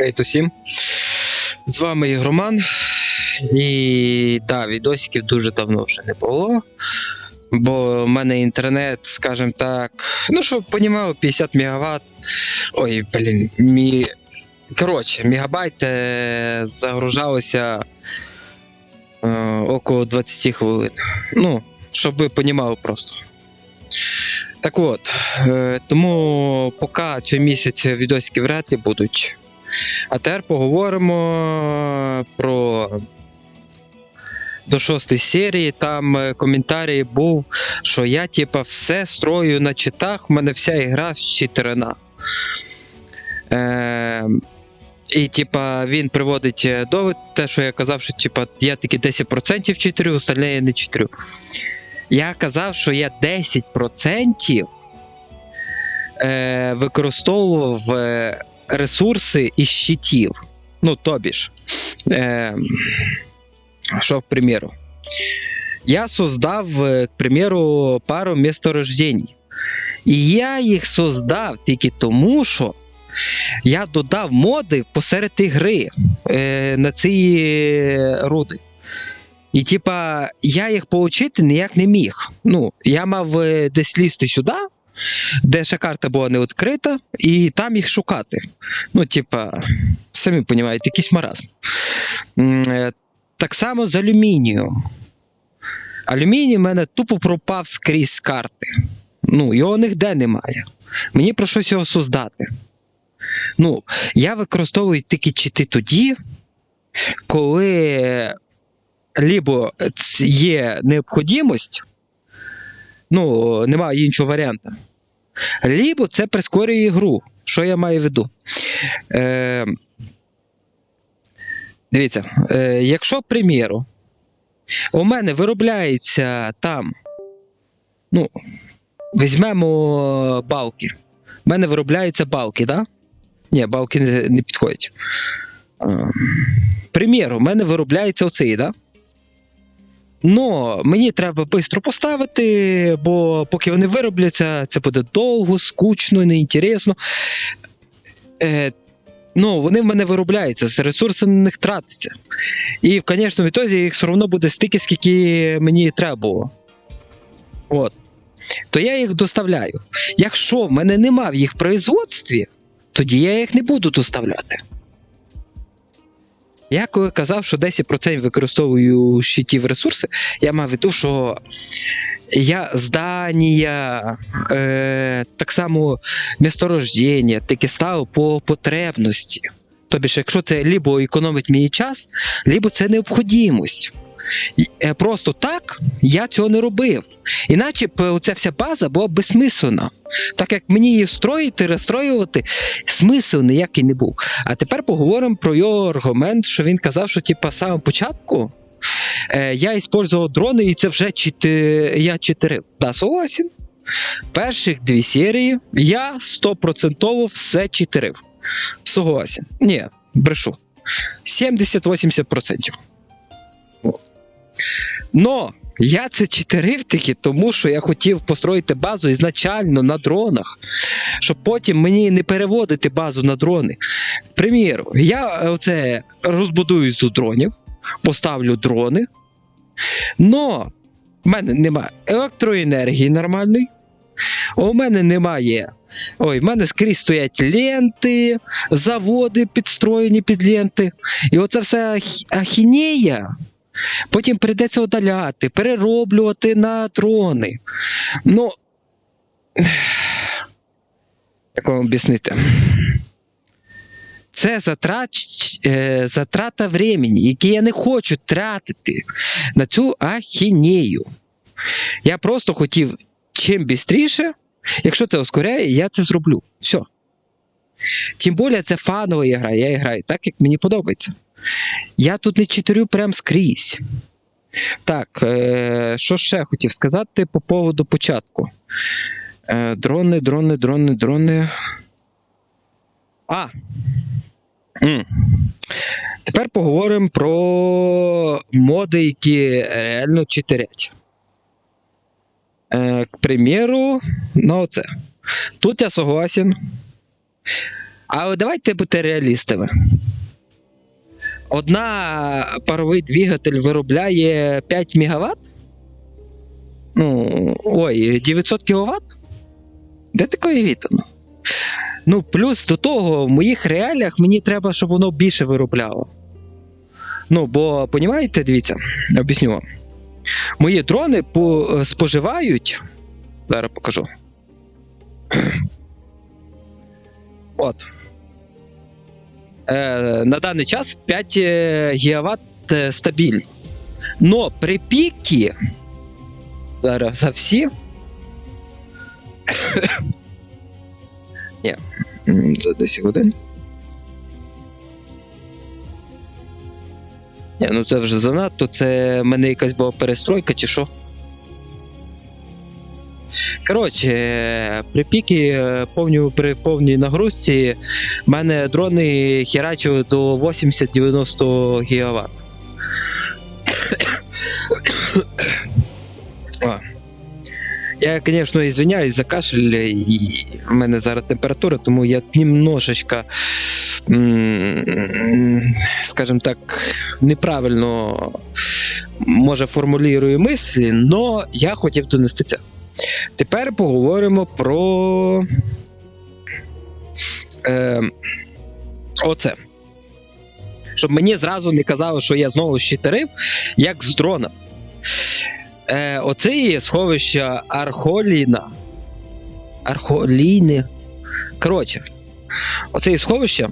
Привіт усім. З вами Ігроман. І да, відосиків дуже давно вже не було. Бо в мене інтернет, скажімо так, ну щоб понімав, 50 мегаватт. Ой, блін, мі... Коротше, мегабайт е, загружалося е, около 20 хвилин. Ну, щоб ви понімали просто. Так от, е, тому поки цього місяця відосики вряд ли будуть. А тепер поговоримо про до шостої серії. Там е, коментарій був, що я, типа, все строю на читах, в мене вся ігра з читерина. Е, і, типа, він приводить е, довід, те, що я казав, що типа, я тільки 10% читерю, остальне я не читерю. Я казав, що я 10% е, використовував е, ресурси із щитів. Ну, тобі ж. Е, що, к примеру, я создав, е, к примеру, пару месторождений. І я їх создав тільки тому, що я додав моди посеред ігри е, на ці е, руди. І, типа, я їх получити ніяк не міг. Ну, я мав е, десь лізти сюди, де ще карта була не відкрита, і там їх шукати. Ну, типа, самі розумієте, якийсь маразм. Е, Так само з алюмінієм. Алюміній в мене тупо пропав скрізь карти. Ну, його ніде немає. Мені про щось його создати. Ну, я використовую тільки чити тоді, коли либо є необхідність, ну, немає іншого варіанту. Либо це прискорює гру. Що я маю в виду? Е, дивіться, е, якщо, к примеру, у мене виробляється там, ну, візьмемо балки. У мене виробляються балки? Да? Ні, балки не, не підходять. Е, приміру, у мене виробляється оцей, да? Но мені треба швидко поставити, бо поки вони виробляться, це буде довго, скучно, неінтересно. Е, ну, вони в мене виробляються, ресурси на них тратиться. І в конечному ітозі їх все одно буде стільки, скільки мені треба було. От. То я їх доставляю. Якщо в мене нема в їх производстві, тоді я їх не буду доставляти. Я коли казав, що 10% використовую щитів ресурси, я мав від того, що я здання, е, так само місторождення, таке став по потребності. Тобі ж, якщо це либо економить мій час, либо це необхідність. Е, Просто так я цього не робив. Іначе б оця вся база була безсмислена. Так як мені її строїти, розстроювати, смисл ніякий не був. А тепер поговоримо про його аргумент, що він казав, що типа самого початку е, я використовував дрони, і це вже чити... я читерив. Да, согласен. Перших дві серії я стопроцентово все читерив. Согласен. Ні, брешу. 70-80%. Но я це читерив тільки тому, що я хотів построїти базу ізначально на дронах, щоб потім мені не переводити базу на дрони. Приміру, я е, оце розбудую з дронів, поставлю дрони, но в мене немає електроенергії нормальної. У мене немає. Ой, в мене скрізь стоять ленти, заводи підстроєні під ленти. І оце все ах- ахінея. Потім прийдеться удаляти, перероблювати на дрони. Ну. Як вам об'яснити? Це затрач, е, затрата времени, яке я не хочу тратити на цю ахінею. Я просто хотів чим швидше, якщо це ускоряє, я це зроблю. Все. Тим більше це фанова гра, я граю так, як мені подобається. Я тут не читерю прям скрізь. Так, е, що ще хотів сказати по поводу початку. Е, дрони, дрони, дрони, дрони. А. Тепер поговоримо про моди, які реально читерять. Е, к примеру, ну оце. Тут я согласен. Але давайте бути реалістами. Одна паровий двигатель виробляє 5 МВт? Ну, ой, 900 кВт? Де таке вітано? Ну, плюс до того, в моїх реаліях мені треба, щоб воно більше виробляло. Ну, бо, понімаєте, дивіться, об'ясню вам. Мої дрони е, споживають. Зараз покажу. От. Е, на даний час 5 ГВт стабільно. Но при пікі. Зараз за всі. Ні, за 10 годин. Ні, ну це вже занадто, це в мене якась була перестройка чи що. Коротше, при піки е, повню, при повній нагрузці в мене дрони херачили до 80-90 ГВт. Я, звісно, извиняюсь за кашель, і в мене зараз температура, тому я немножечко, скажімо так, неправильно може формулюю мислі, але я хотів донести це. Тепер поговоримо про. Е, оце. Щоб мені зразу не казали, що я знову щитерив, як з дрона. Е, оце є сховище Архоліна. Архоліни. Коротше, оце є сховище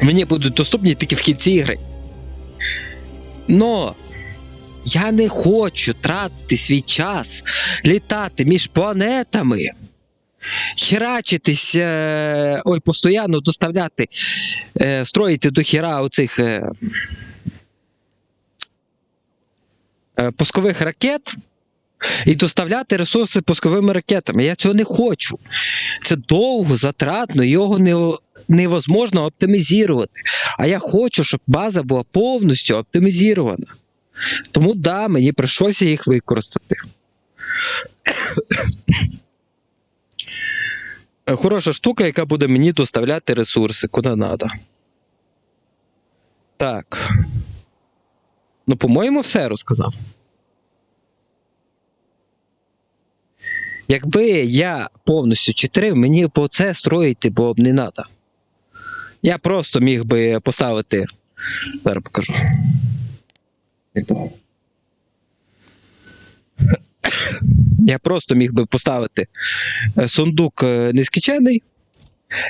мені будуть доступні тільки в кінці ігри. Но я не хочу тратити свій час, літати між планетами, херачитись, е, ой, постійно доставляти, е, строїти до хіра оцих е, е, пускових ракет і доставляти ресурси пусковими ракетами. Я цього не хочу. Це довго, затратно, його не, невозможно оптимізувати. А я хочу, щоб база була повністю оптимізована. Тому да, мені прийшлося їх використати. Хороша штука, яка буде мені доставляти ресурси, куди треба. Так. Ну, по-моєму, все розказав. Якби я повністю читерив, мені б це строїти було б не треба. Я просто міг би поставити. Зараз покажу. Я просто міг би поставити е, сундук е, нескінчений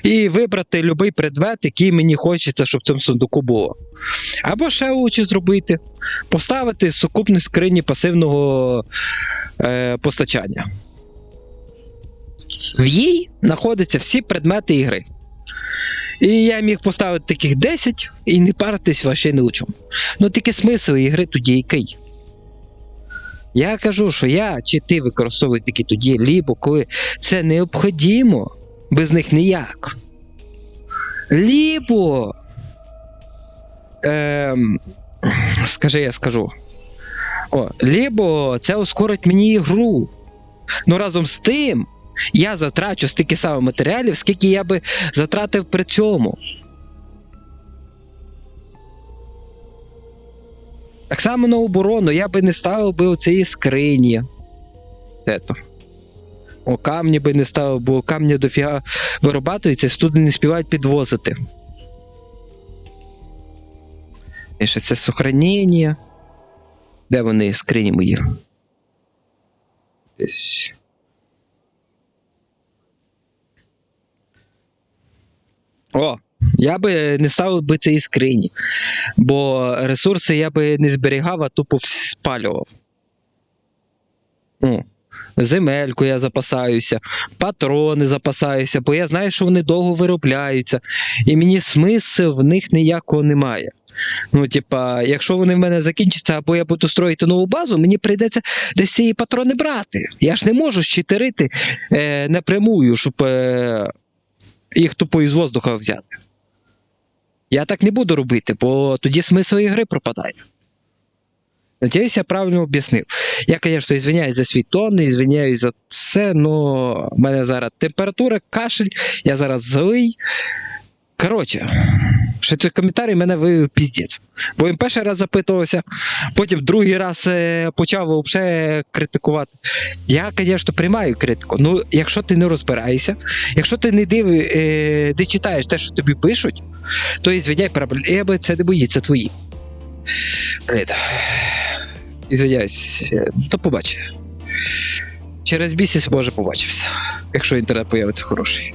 і вибрати будь-який предмет, який мені хочеться, щоб в цьому сундуку було. Або ще лучше зробити: поставити сукупність скрині пасивного е, постачання. В їй знаходяться всі предмети ігри. І я міг поставити таких 10 і не паритись вообще не у. Ну тільки смисл ігри тоді який. Я кажу, що я чи ти використовую такі тоді, лібо коли це необхідно, без них ніяк. Лібо. Ем, скажи, я скажу. О, лібо це ускорить мені ігру. Ну разом з тим, я затрачу стільки саме матеріалів, скільки я би затратив при цьому. Так само на оборону я би не ставив би оцієї скрині. Ето. О, камні би не ставив, бо камні дофіга вирабатуються, туди не співають підвозити. І ще це сохранення. Де вони скрині мої? Десь. О, я би не ставив би цієї скрині, бо ресурси я би не зберігав, а тупо спалював. Ну, земельку я запасаюся, патрони запасаюся, бо я знаю, що вони довго виробляються, і мені смисл в них ніякого немає. Ну, типа, якщо вони в мене закінчаться, або я буду строїти нову базу, мені прийдеться десь ці патрони брати. Я ж не можу щитерити е, напрямую, щоб е, їх тупо із воздуха взяти. Я так не буду робити, бо тоді смисл ігри пропадає. Надіюсь, я правильно об'яснив. Я, звісно, извиняюсь за свій тон, извиняюсь за все, але в мене зараз температура, кашель, я зараз злий. Коротше, ще той коментарій мене вивів піздець. Бо він перший раз запитувався, потім другий раз е, почав взагалі критикувати. Я, звісно, приймаю критику. Ну, якщо ти не розбираєшся, якщо ти не диви, е, не читаєш те, що тобі пишуть, то і звідяй проблеми, це не бої, це твої. Ізвиняюсь, е, до побачення. Через місяць може побачимося, якщо інтернет появиться хороший.